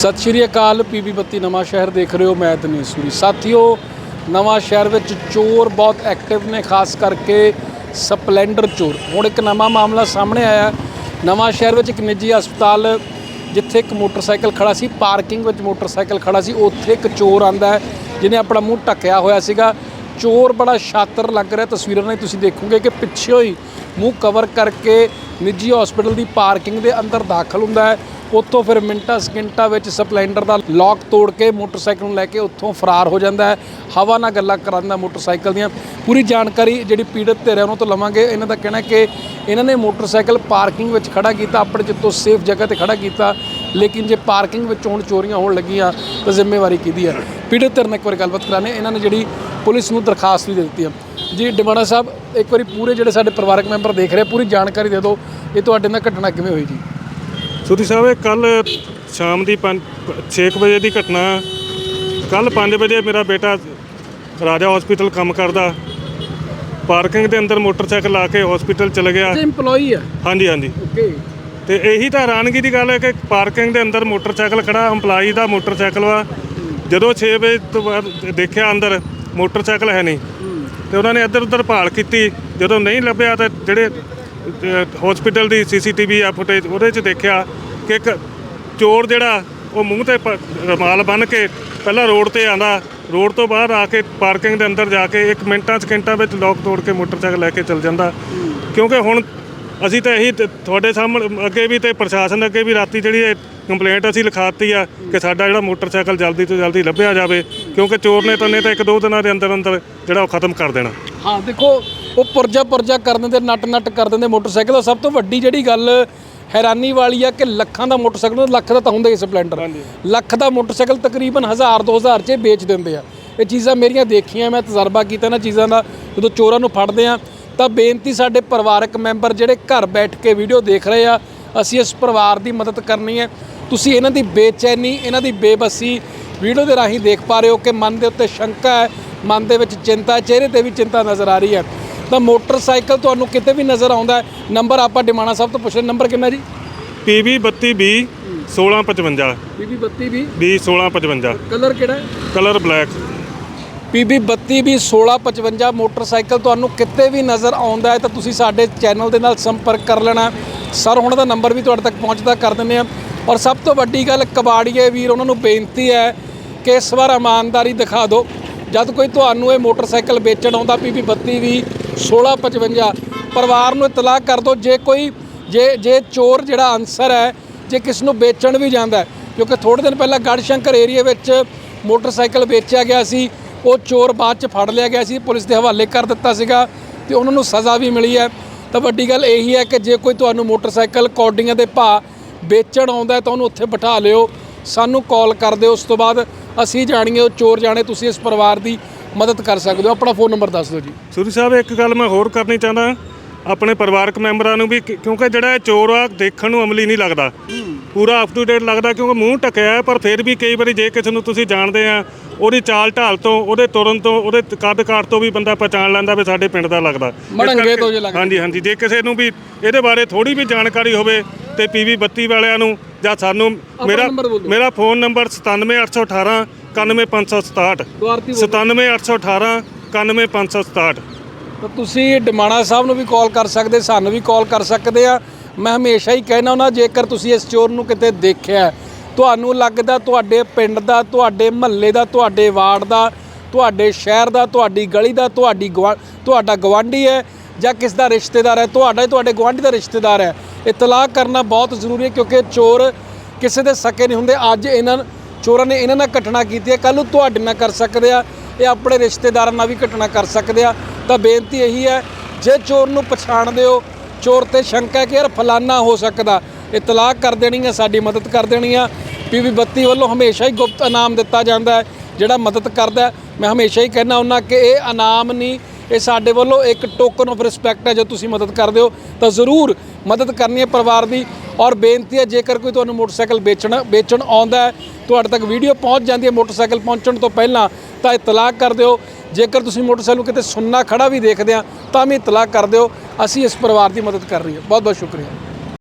ਸਤਿ ਸ਼੍ਰੀ ਅਕਾਲ, ਪੀਬੀ ਬੱਤੀ ਨਵਾਂ ਸ਼ਹਿਰ ਦੇਖ ਰਹੇ ਹੋ, ਮੈਂ ਦਨੀਸ਼ ਸੂਰੀ। ਸਾਥੀਓ, ਨਵਾਂ ਸ਼ਹਿਰ ਵਿੱਚ ਚੋਰ ਬਹੁਤ ਐਕਟਿਵ ਨੇ, ਖਾਸ ਕਰਕੇ ਸਪਲੈਂਡਰ ਚੋਰ। ਹੁਣ ਇੱਕ ਨਵਾਂ ਮਾਮਲਾ ਸਾਹਮਣੇ ਆਇਆ। ਹੈ। ਨਵਾਂ ਸ਼ਹਿਰ ਵਿੱਚ ਇੱਕ ਨਿੱਜੀ ਹਸਪਤਾਲ, ਜਿੱਥੇ ਇੱਕ ਮੋਟਰਸਾਈਕਲ ਖੜਾ ਸੀ, ਪਾਰਕਿੰਗ ਵਿੱਚ ਮੋਟਰਸਾਈਕਲ ਖੜਾ ਸੀ, ਉੱਥੇ ਇੱਕ ਚੋਰ ਆਂਦਾ ਹੈ, ਜਿਹਨੇ ਆਪਣਾ ਮੂੰਹ ਢੱਕਿਆ ਹੋਇਆ ਸੀਗਾ। ਚੋਰ ਬੜਾ ਸ਼ਾਤਰ ਲੱਗ ਰਿਹਾ, ਤਸਵੀਰਾਂ ਨਾਲ ਤੁਸੀਂ ਦੇਖੋਗੇ ਕਿ ਪਿੱਛੇ ਹੀ ਮੂੰਹ ਕਵਰ ਕਰਕੇ ਨਿੱਜੀ ਹਸਪੀਟਲ ਦੀ ਪਾਰਕਿੰਗ ਦੇ ਅੰਦਰ ਦਾਖਲ ਹੁੰਦਾ ਹੈ। ਉੱਥੋਂ ਫਿਰ ਮਿੰਟਾਂ ਸਕਿੰਟਾਂ ਵਿੱਚ ਸਪਲੈਂਡਰ ਦਾ ਲੌਕ ਤੋੜ ਕੇ ਮੋਟਰਸਾਈਕਲ ਨੂੰ ਲੈ ਕੇ ਉੱਥੋਂ ਫਰਾਰ ਹੋ ਜਾਂਦਾ ਹੈ। ਹਵਾ ਨਾਲ ਗੱਲਾਂ ਕਰਾਂਦਾ ਮੋਟਰਸਾਈਕਲ ਦੀਆਂ ਪੂਰੀ ਜਾਣਕਾਰੀ ਜਿਹੜੀ ਪੀੜਤ ਧਿਰ ਹੈ ਉਹਨਾਂ ਤੋਂ ਲਵਾਂਗੇ। ਇਹਨਾਂ ਦਾ ਕਹਿਣਾ ਕਿ ਇਹਨਾਂ ਨੇ ਮੋਟਰਸਾਈਕਲ ਪਾਰਕਿੰਗ ਵਿੱਚ ਖੜਾ ਕੀਤਾ, ਆਪਣੇ ਜਿੱਤੋਂ ਸੇਫ ਜਗ੍ਹਾ ਤੇ ਖੜਾ ਕੀਤਾ, ਲੇਕਿਨ ਜੇ ਪਾਰਕਿੰਗ ਵਿੱਚ ਹੁਣ ਚੋਰੀਆਂ ਹੋਣ ਲੱਗੀਆਂ ਤਾਂ ਜ਼ਿੰਮੇਵਾਰੀ ਕਿਹਦੀ ਹੈ? ਪੀੜਤ ਧਿਰ ਨਾਲ ਇੱਕ ਵਾਰੀ ਗੱਲਬਾਤ ਕਰਾਣੇ ਇਹਨਾਂ ਨੇ ਜਿਹੜੀ ਪੁਲਿਸ ਨੂੰ ਦਰਖਾਸਤ ਵੀ ਦੇ ਦਿੱਤੀ ਹੈ। ਜੀ ਡਿਮਾਣਾ ਸਾਹਿਬ, ਇੱਕ ਵਾਰੀ ਪੂਰੇ ਜਿਹੜੇ ਸਾਡੇ ਪਰਿਵਾਰਕ ਮੈਂਬਰ ਦੇਖ ਰਹੇ, ਪੂਰੀ ਜਾਣਕਾਰੀ ਦੇ ਦਿਓ। ਇਹ ਤੁਹਾਡੇ ਨਾਲ ਘਟਨਾ ਕਿਵੇਂ ਹੋਈ ਜੀ? ਸੁਧੀ ਸਾਹਿਬ ਇਹ ਕੱਲ ਸ਼ਾਮ ਦੀ 6 ਵਜੇ ਦੀ ਘਟਨਾ ਕੱਲ 5 ਵਜੇ ਮੇਰਾ ਬੇਟਾ ਰਾਜਾ ਹਸਪੀਟਲ ਕੰਮ ਕਰਦਾ। ਪਾਰਕਿੰਗ ਦੇ ਅੰਦਰ ਮੋਟਰਸਾਈਕਲ ਲਾ ਕੇ ਹਸਪੀਟਲ ਚਲ ਗਿਆ। ਇਹ EMPLOYE ਹੈ ਹਾਂਜੀ ਹਾਂਜੀ। ਓਕੇ ਤੇ ਇਹੀ ਤਾਂ ਹੈਰਾਨਗੀ ਦੀ ਗੱਲ ਹੈ ਕਿ ਪਾਰਕਿੰਗ ਦੇ ਅੰਦਰ ਮੋਟਰਸਾਈਕਲ ਖੜਾ EMPLOYE ਦਾ ਮੋਟਰਸਾਈਕਲ ਵਾ। ਜਦੋਂ 6 ਵਜੇ ਤੋਂ ਬਾਅਦ ਦੇਖਿਆ ਅੰਦਰ ਮੋਟਰਸਾਈਕਲ ਹੈ ਨਹੀਂ। ਤੇ ਉਹਨਾਂ ਨੇ ਇੱਧਰ ਉੱਧਰ ਭਾਲ ਕੀਤੀ। ਜਦੋਂ ਨਹੀਂ ਲੱਭਿਆ ਤਾਂ ਜਿਹੜੇ ਹਸਪੀਟਲ ਦੀ ਸੀਸੀਟੀਵੀ ਆ ਫੁਟੇਜ ਉਹਦੇ 'ਚ ਦੇਖਿਆ ਕਿ ਇੱਕ ਚੋਰ ਜਿਹੜਾ, ਉਹ ਮੂੰਹ ਤੇ ਪ- ਰੁਮਾਲ ਬੰਨ੍ਹ ਕੇ ਪਹਿਲਾਂ ਰੋਡ ਤੇ ਆਂਦਾ। ਰੋਡ ਤੋਂ ਬਾਹਰ ਆ ਕੇ ਪਾਰਕਿੰਗ ਦੇ ਅੰਦਰ ਜਾ ਕੇ ਇੱਕ ਮਿੰਟਾਂ ਸਕਿੰਟਾਂ ਵਿੱਚ ਲੋਕ ਤੋੜ ਕੇ ਮੋਟਰਸਾਈਕਲ ਲੈ ਕੇ ਚੱਲ ਜਾਂਦਾ। ਕਿਉਂਕਿ ਹੁਣ ਅਸੀਂ ਤਾਂ ਇਹੀ ਤੇ, ਤੁਹਾਡੇ ਸਾਹਮਣੇ, ਅੱਗੇ ਵੀ ਤੇ ਪ੍ਰਸ਼ਾਸਨ ਅੱਗੇ ਵੀ ਰਾਤੀ ਜਿਹੜੀ ਇਹ ਕੰਪਲੇਂਟ ਅਸੀਂ ਲਿਖਾਤੀ ਆ ਕਿ ਸਾਡਾ ਜਿਹੜਾ ਮੋਟਰਸਾਈਕਲ ਜਲਦੀ ਤੋਂ ਜਲਦੀ ਲੱਭਿਆ ਜਾਵੇ, ਕਿਉਂਕਿ ਚੋਰ ਨੇ ਤਾਂ ਨੇ ਤਾਂ ਇੱਕ ਦੋ ਦਿਨਾਂ ਦੇ ਅੰਦਰ ਅੰਦਰ ਜਿਹੜਾ ਉਹ ਖਤਮ ਕਰ ਦੇਣਾ। ਹਾਂ, ਦੇਖੋ ਉਹ ਪੁਰਜਾ ਪੁਰਜਾ ਕਰ ਦਿੰਦੇ ਨੱਟ ਨੱਟ ਕਰ ਦਿੰਦੇ ਮੋਟਰਸਾਈਕਲ ਸਭ ਤੋਂ ਵੱਡੀ ਜਿਹੜੀ ਗੱਲ ਹੈਰਾਨੀ ਵਾਲੀ ਆ ਕਿ ਲੱਖਾਂ ਦਾ ਮੋਟਰਸਾਈਕਲ ਲੱਖ ਦਾ ਤਾਂ ਹੁੰਦਾ ਹੀ ਸਪਲੈਂਡਰ। ਲੱਖ ਦਾ ਮੋਟਰਸਾਈਕਲ ਤਕਰੀਬਨ 1000 2000 ਚ ਵੇਚ ਦਿੰਦੇ ਆ। ਇਹ ਚੀਜ਼ਾਂ ਮੇਰੀਆਂ ਦੇਖੀਆਂ ਮੈਂ ਤਜਰਬਾ ਕੀਤਾ ਨਾ ਚੀਜ਼ਾਂ ਦਾ ਜਦੋਂ ਚੋਰਾਂ ਨੂੰ ਫੜਦੇ ਆ ਤਾਂ ਬੇਨਤੀ ਸਾਡੇ ਪਰਿਵਾਰਕ ਮੈਂਬਰ ਜਿਹੜੇ ਘਰ ਬੈਠ ਕੇ ਵੀਡੀਓ ਦੇਖ ਰਹੇ ਆ ਅਸੀਂ ਇਸ ਪਰਿਵਾਰ ਦੀ ਮਦਦ ਕਰਨੀ ਹੈ। ਤੁਸੀਂ ਇਹਨਾਂ ਦੀ ਬੇਚੈਨੀ ਇਹਨਾਂ ਦੀ ਬੇਬਸੀ ਵੀਡੀਓ ਦੇ ਰਾਹੀਂ ਦੇਖ ਪਾ ਰਹੇ ਹੋ ਕਿ ਮਨ ਦੇ ਉੱਤੇ ਸ਼ੰਕਾ ਹੈ ਮਨ ਦੇ ਵਿੱਚ ਚਿੰਤਾ ਚਿਹਰੇ ਤੇ ਵੀ ਚਿੰਤਾ ਨਜ਼ਰ ਆ ਰਹੀ ਹੈ। ਤਾਂ ਮੋਟਰਸਾਈਕਲ ਤੁਹਾਨੂੰ ਕਿਤੇ ਵੀ ਨਜ਼ਰ ਆਉਂਦਾ ਹੈ? ਨੰਬਰ ਆਪਾਂ ਡਿਮਾਣਾ ਸਾਹਿਬ ਤੋਂ ਪੁੱਛਣ ਨੰਬਰ ਕਿੰਨਾ ਜੀ? PV 32B 1655 PB 32 V B 1655 colour ਕਿਹੜਾ ਹੈ? Colour black. PB 32 V 1655 motorcycle ਤੁਹਾਨੂੰ ਕਿਤੇ ਵੀ ਨਜ਼ਰ ਆਉਂਦਾ ਹੈ ਤਾਂ ਤੁਸੀਂ ਸਾਡੇ ਚੈਨਲ ਦੇ ਨਾਲ ਸੰਪਰਕ ਕਰ ਲੈਣਾ ਸਰ ਹੁਣ ਦਾ ਨੰਬਰ ਵੀ ਤੁਹਾਡੇ ਤੱਕ ਪਹੁੰਚਦਾ ਕਰ ਦਿੰਦੇ ਆ ਔਰ ਸਭ ਤੋਂ ਵੱਡੀ ਗੱਲ ਕਬਾੜੀਏ ਵੀਰ ਉਹਨਾਂ ਨੂੰ ਬੇਨਤੀ ਹੈ ਕਿ ਇਸ ਵਾਰ ਇਮਾਨਦਾਰੀ ਦਿਖਾ ਦਿਓ। ਜਦ ਕੋਈ ਤੁਹਾਨੂੰ ਇਹ ਮੋਟਰਸਾਈਕਲ ਵੇਚਣ ਆਉਂਦਾ ਪੀਬੀ 32 ਵੀ 1655 ਪਰਿਵਾਰ ਨੂੰ ਇਤਲਾਹ ਕਰ ਦਿਓ, ਜੇ ਕੋਈ, ਜੇ ਜੇ ਚੋਰ ਜਿਹੜਾ ਅਨਸਰ ਹੈ, ਜੇ ਕਿਸ ਨੂੰ ਵੇਚਣ ਵੀ ਜਾਂਦਾ ਕਿਉਂਕਿ ਥੋੜੇ ਦਿਨ ਪਹਿਲਾਂ ਗੜਸ਼ੰਕਰ ਏਰੀਆ ਵਿੱਚ ਮੋਟਰਸਾਈਕਲ ਵੇਚਿਆ ਗਿਆ ਸੀ, ਉਹ ਚੋਰ ਬਾਅਦ ਚ ਫੜ ਲਿਆ ਗਿਆ ਸੀ, ਪੁਲਿਸ ਦੇ ਹਵਾਲੇ ਕਰ ਦਿੱਤਾ ਸੀਗਾ ਤੇ ਉਹਨਾਂ ਨੂੰ ਸਜ਼ਾ ਵੀ ਮਿਲੀ ਹੈ। ਤਾਂ ਵੱਡੀ ਗੱਲ ਇਹੀ ਹੈ ਕਿ ਜੇ ਕੋਈ ਤੁਹਾਨੂੰ ਮੋਟਰਸਾਈਕਲ ਕੌਡੀਆਂ ਦੇ ਭਾਅ ਵੇਚਣ ਆਉਂਦਾ ਤਾਂ ਉਹਨੂੰ ਉੱਥੇ ਬਿਠਾ ਲਿਓ, ਸਾਨੂੰ ਕਾਲ ਕਰ ਦਿਓ, ਉਸ ਤੋਂ ਬਾਅਦ ਅਸੀਂ ਜਾਣੀਏ ਉਹ ਚੋਰ ਜਾਣੇ, ਤੁਸੀਂ ਇਸ ਪਰਿਵਾਰ ਦੀ ਮਦਦ ਕਰ ਸਕਦੇ ਹੋ। ਆਪਣਾ ਫੋਨ ਨੰਬਰ ਦੱਸ ਦਿਓ ਜੀ। ਸੁਧੀ ਸਾਹਿਬ ਇੱਕ ਗੱਲ ਮੈਂ ਹੋਰ ਕਰਨੀ ਚਾਹੁੰਦਾ। ਆਪਣੇ ਪਰਿਵਾਰਕ ਮੈਂਬਰਾਂ ਨੂੰ ਵੀ ਕਿ- ਕਿਉਂਕਿ ਜਿਹੜਾ ਇਹ ਚੋਰ ਆ ਦੇਖਣ ਨੂੰ ਅਮਲੀ ਨਹੀਂ ਲੱਗਦਾ। ਪੂਰਾ ਅਪ ਟੂ ਡੇਟ ਲੱਗਦਾ ਕਿਉਂਕਿ ਮੂੰਹ ਢੱਕਿਆ ਹੈ ਪਰ ਫਿਰ ਵੀ ਕਈ ਵਾਰੀ ਜੇ ਕਿਸੇ ਨੂੰ ਤੁਸੀਂ ਜਾਣਦੇ ਆ ਉਹਦੀ ਚਾਲ ਢਾਲ ਤੋਂ ਉਹਦੇ ਤੁਰਨ ਤੋਂ ਉਹਦੇ ਕੱਦ ਕਾਠ ਤੋਂ ਵੀ ਬੰਦਾ ਪਛਾਣ ਲੈਂਦਾ ਵੀ ਸਾਡੇ ਪਿੰਡ ਦਾ ਲੱਗਦਾ। ਇਸ ਮੜੰਗੇ ਕਰਕੇ- ਤੋਂ ਜੇ ਲੱਗਦਾ। ਹਾਂਜੀ ਹਾਂਜੀ। ਜੇ ਕਿਸੇ ਨੂੰ ਵੀ ਇਹਦੇ ਬਾਰੇ ਥੋੜੀ ਵੀ ਜਾਣਕਾਰੀ ਹੋਵੇ ਤੇ ਪੀਵੀ 32 ਵਾਲਿਆਂ ਨੂੰ ਜਾਂ ਸਾਨੂੰ ਮੇਰਾ ਨੰਬਰ ਬੋਲ। ਦਿਓ। ਮੇਰਾ ਫੋਨ ਨੰਬਰ 97818 91567 ਦੁਆਰਤੀ 97818 91567 ਤਾਂ ਤੁਸੀਂ ਡਿਮਾਣਾ ਸਾਹਿਬ ਨੂੰ ਵੀ ਕਾਲ ਕਰ ਸਕਦੇ ਸਾਨੂੰ ਵੀ ਕਾਲ ਕਰ ਸਕਦੇ ਆ। ਮੈਂ ਹਮੇਸ਼ਾ ਹੀ ਕਹਿਣਾ ਹੁੰਦਾ ਜੇਕਰ ਤੁਸੀਂ ਇਸ ਚੋਰ ਨੂੰ ਕਿਤੇ ਦੇਖਿਆ ਹੈ, ਤੁਹਾਨੂੰ ਲੱਗਦਾ ਤੁਹਾਡੇ ਪਿੰਡ ਦਾ ਤੁਹਾਡੇ ਮਹੱਲੇ ਦਾ ਤੁਹਾਡੇ ਵਾਰਡ ਦਾ ਤੁਹਾਡੇ ਸ਼ਹਿਰ ਦਾ ਤੁਹਾਡੀ ਗਲੀ ਦਾ ਤੁਹਾਡੀ ਗਵਾ- ਤੁਹਾਡਾ ਗਵਾਂਢੀ ਹੈ ਜਾਂ ਕਿਸ ਦਾ ਰਿਸ਼ਤੇਦਾਰ ਹੈ ਤੁਹਾਡਾ ਹੀ ਤੁਹਾਡੇ ਗਵਾਂਢੀ ਦਾ ਰਿਸ਼ਤੇਦਾਰ ਹੈ। ਇਤਲਾਹ ਕਰਨਾ ਬਹੁਤ ਜ਼ਰੂਰੀ ਹੈ ਕਿਉਂਕਿ ਚੋਰ ਕਿਸੇ ਦੇ ਸਕੇ ਨਹੀਂ ਹੁੰਦੇ। ਅੱਜ ਇਹਨਾਂ ਚੋਰਾਂ ਨੇ ਇਹਨਾਂ ਨਾਲ ਘਟਨਾ ਕੀਤੀ ਹੈ। ਕੱਲ ਨੂੰ ਤੁਹਾਡੇ ਨਾਲ ਕਰ ਸਕਦੇ ਆ। ਇਹ ਆਪਣੇ ਰਿਸ਼ਤੇਦਾਰਾਂ ਨਾਲ ਵੀ ਘਟਨਾ ਕਰ ਸਕਦੇ ਆ। ਤਾਂ ਬੇਨਤੀ ਇਹੀ ਹੈ, ਜੇ ਚੋਰ ਨੂੰ ਪਛਾਣਦੇ ਹੋ, ਚੋਰ ਤੇ ਸ਼ੰਕਾ ਕਿ ਯਾਰ ਫਲਾਨਾ ਹੋ ਸਕਦਾ। ਇਤਲਾਹ ਕਰ ਦੇਣੀ ਹੈ ਸਾਡੀ ਮਦਦ ਕਰ ਦੇਣੀ ਆ। ਪੀਵੀ 32 ਵੱਲੋਂ ਹਮੇਸ਼ਾ ਹੀ ਗੁਪਤ ਇਨਾਮ ਦਿੱਤਾ ਜਾਂਦਾ ਹੈ, ਜਿਹੜਾ ਮਦਦ ਕਰਦਾ ਮੈਂ ਹਮੇਸ਼ਾ ਹੀ ਕਹਿਣਾ ਹੁੰਦਾ ਕਿ ਇਹ ਇਨਾਮ ਨਹੀਂ ਇਹ ਸਾਡੇ ਵੱਲੋਂ ਇੱਕ ਟੋਕਨ ਆਫ ਰਿਸਪੈਕਟ ਹੈ ਜੇ ਤੁਸੀਂ ਮਦਦ ਕਰਦੇ ਹੋ, ਤਾਂ ਜ਼ਰੂਰ ਮਦਦ ਕਰਨੀ ਹੈ ਪਰਿਵਾਰ ਦੀ। ਔਰ ਬੇਨਤੀ ਹੈ, ਜੇਕਰ ਕੋਈ ਤੁਹਾਨੂੰ ਮੋਟਰਸਾਈਕਲ ਵੇਚਣ ਵੇਚਣ ਆਉਂਦਾ ਹੈ, ਤੁਹਾਡੇ ਤੱਕ ਵੀਡੀਓ ਪਹੁੰਚ ਜਾਂਦੀ ਹੈ ਮੋਟਰਸਾਈਕਲ ਪਹੁੰਚਣ ਤੋਂ ਪਹਿਲਾਂ, ਤਾਂ ਇਤਲਾਕ ਕਰ ਦਿਓ। ਜੇਕਰ ਤੁਸੀਂ ਮੋਟਰਸਾਈਕਲ ਨੂੰ ਕਿਤੇ ਸੁੰਨਾ ਖੜਾ ਵੀ ਦੇਖਦੇ ਆ, ਤਾਂ ਵੀ ਇਤਲਾਕ ਕਰ ਦਿਓ। ਅਸੀਂ ਇਸ ਪਰਿਵਾਰ ਦੀ ਮਦਦ ਕਰ ਰਹੀ ਹਾਂ। ਬਹੁਤ ਬਹੁਤ ਸ਼ੁਕਰੀਆ।